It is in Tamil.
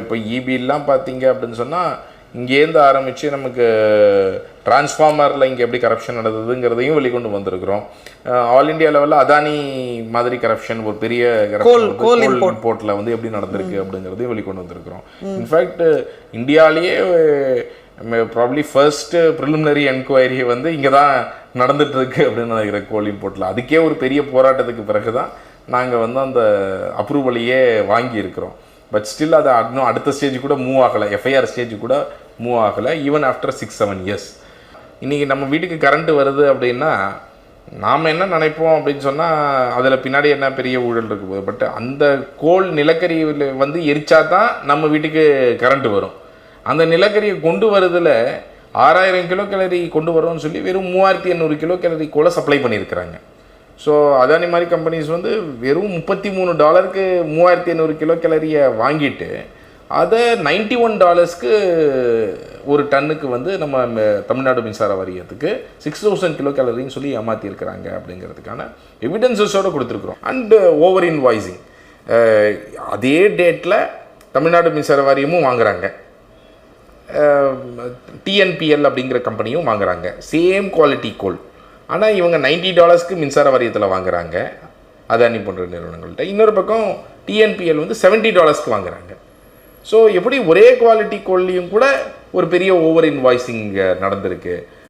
இப்போ இபிலாம் பார்த்தீங்க அப்படின்னு சொன்னால் இங்கேருந்து ஆரம்பித்து நமக்கு டிரான்ஸ்ஃபார்மரில் இங்கே எப்படி கரப்ஷன் நடந்ததுங்கிறதையும் வெளிக்கொண்டு வந்திருக்கிறோம். ஆல் இந்தியா லெவலில் அதானி மாதிரி கரப்ஷன் ஒரு பெரிய coal இம்போர்ட்டில் வந்து எப்படி நடந்திருக்கு அப்படிங்கிறதையும் வெளிக்கொண்டு வந்திருக்கிறோம். இன்ஃபேக்ட் இந்தியாவிலேயே ப்ராப்ளி ஃபர்ஸ்ட் ப்ரிலிமினரி என்கொயரி வந்து இங்கே தான் நடந்துட்டு இருக்கு அப்படின்னு நினைக்கிறேன் கோல் இம்போர்ட்டில் அதுக்கே ஒரு பெரிய போராட்டத்துக்கு பிறகு தான் நாங்கள் வந்து அந்த அப்ரூவலையே வாங்கி இருக்கிறோம் பட் ஸ்டில் அது இன்னும் அடுத்த ஸ்டேஜ் கூட மூவ் ஆகலை. எஃப்ஐஆர் ஸ்டேஜ் கூட மூவ் ஆகலை. Even after six seven years இன்றைக்கி நம்ம வீட்டுக்கு கரண்ட் வருது அப்படின்னா நாம் என்ன நினைப்போம் அப்படின்னு சொன்னால் அதில் பின்னாடி என்ன பெரிய ஊழல் இருக்குது? பட் அந்த கோல் நிலக்கரியில் வந்து எரிச்சா தான் நம்ம வீட்டுக்கு கரண்ட் வரும். அந்த நிலக்கரியை கொண்டு வரதில் ஆறாயிரம் கிலோ கேலரி கொண்டு வரோம்னு சொல்லி வெறும் மூவாயிரத்தி எண்ணூறு கிலோ கேலரி கூட சப்ளை பண்ணியிருக்கிறாங்க. ஸோ அதானி மாதிரி கம்பெனிஸ் வந்து வெறும் முப்பத்தி மூணு டாலருக்கு மூவாயிரத்தி ஐநூறு கிலோ கேலரியை வாங்கிட்டு அதை நைன்டி ஒன் டாலர்ஸ்க்கு ஒரு டன்னுக்கு வந்து நம்ம தமிழ்நாடு மின்சார வாரியத்துக்கு சிக்ஸ் தௌசண்ட் கிலோ கேலரின்னு சொல்லி ஏமாற்றிருக்கிறாங்க அப்படிங்கிறதுக்கான எவிடன்சஸோடு கொடுத்துருக்குறோம். அண்டு ஓவர் இன்வாய்ஸிங் அதே டேட்டில் தமிழ்நாடு மின்சார வாரியமும் வாங்குறாங்க. டிஎன்பிஎல் அப்படிங்கிற கம்பெனியும் வாங்குறாங்க. சேம் குவாலிட்டி கோல் ஆனால் இவங்க 90 டாலர்ஸ்க்கு மின்சார வாரியத்தில் வாங்குறாங்க. அதானி போன்ற நிறுவனங்கள்கிட்ட இன்னொரு பக்கம் டிஎன்பிஎல் வந்து 70 டாலர்ஸ்க்கு வாங்குறாங்க. ஸோ எப்படி ஒரே குவாலிட்டி கோல்லையும் கூட ஒரு பெரிய ஓவர் இன்வாய்ஸிங் நடந்திருக்கு?